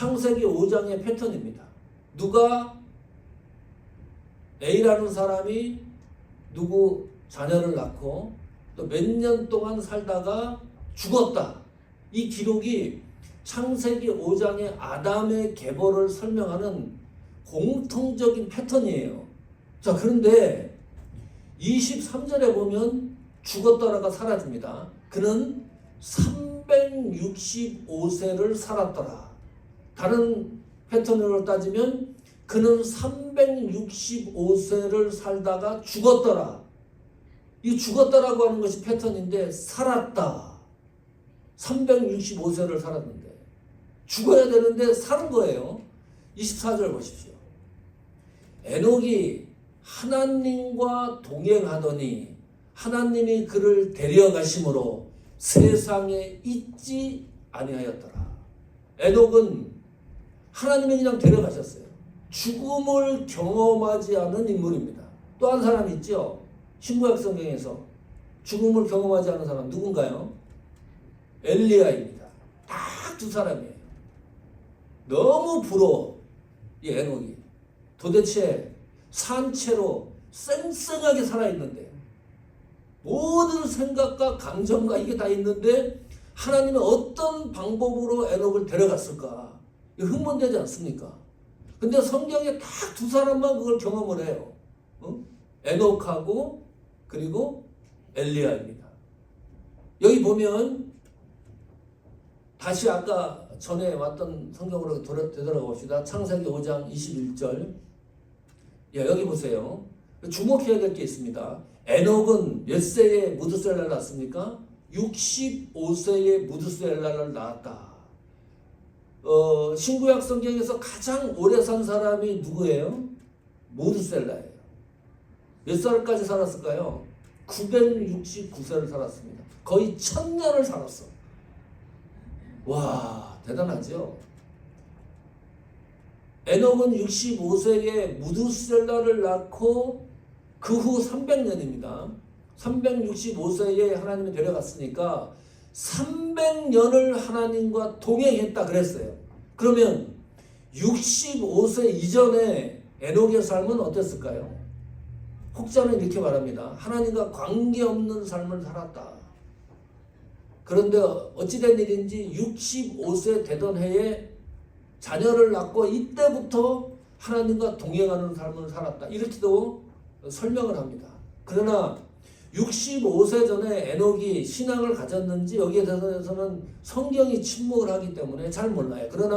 창세기 5장의 패턴입니다. 누가 A라는 사람이 누구 자녀를 낳고 또 몇 년 동안 살다가 죽었다. 이 기록이 창세기 5장의 아담의 계보를 설명하는 공통적인 패턴이에요. 자, 그런데 23절에 보면 죽었더라가 사라집니다. 그는 365세를 살았더라. 다른 패턴으로 따지면 그는 365세를 살다가 죽었더라. 이 죽었다라고 하는 것이 패턴인데 살았다. 365세를 살았는데 죽어야 되는데 사는 거예요. 24절 보십시오. 에녹이 하나님과 동행하더니 하나님이 그를 데려가심으로 세상에 있지 아니하였더라. 에녹은 하나님이 그냥 데려가셨어요. 죽음을 경험하지 않은 인물입니다. 또 한 사람 있죠. 신구약 성경에서 죽음을 경험하지 않은 사람 누군가요? 엘리야입니다. 딱 두 사람이에요. 너무 부러워. 이 에녹이. 도대체 산채로 쌩쌩하게 살아있는데 모든 생각과 감정과 이게 다 있는데 하나님은 어떤 방법으로 에녹을 데려갔을까? 흥분되지 않습니까? 근데 성경에 딱 두 사람만 그걸 경험을 해요. 어? 에녹하고 그리고 엘리야입니다. 여기 보면 다시 아까 전에 왔던 성경으로 돌아, 되돌아가 봅시다. 창세기 5장 21절. 야, 여기 보세요. 주목해야 될 게 있습니다. 에녹은 몇 세에 무드셀라를 낳았습니까? 65세에 무드셀라를 낳았다. 어, 신구약 성경에서 가장 오래 산 사람이 누구예요? 무드셀라예요. 몇 살까지 살았을까요? 969세를 살았습니다. 거의 천년을 살았어. 와, 대단하죠? 에녹은 65세에 무드셀라를 낳고 그 후 300년입니다. 365세에 하나님이 데려갔으니까 300년을 하나님과 동행했다 그랬어요. 그러면 65세 이전에 에녹의 삶은 어땠을까요? 혹자는 이렇게 말합니다. 하나님과 관계없는 삶을 살았다. 그런데 어찌된 일인지 65세 되던 해에 자녀를 낳고 이때부터 하나님과 동행하는 삶을 살았다. 이렇게도 설명을 합니다. 그러나 65세 전에 에녹이 신앙을 가졌는지 여기에 대해서는 성경이 침묵을 하기 때문에 잘 몰라요. 그러나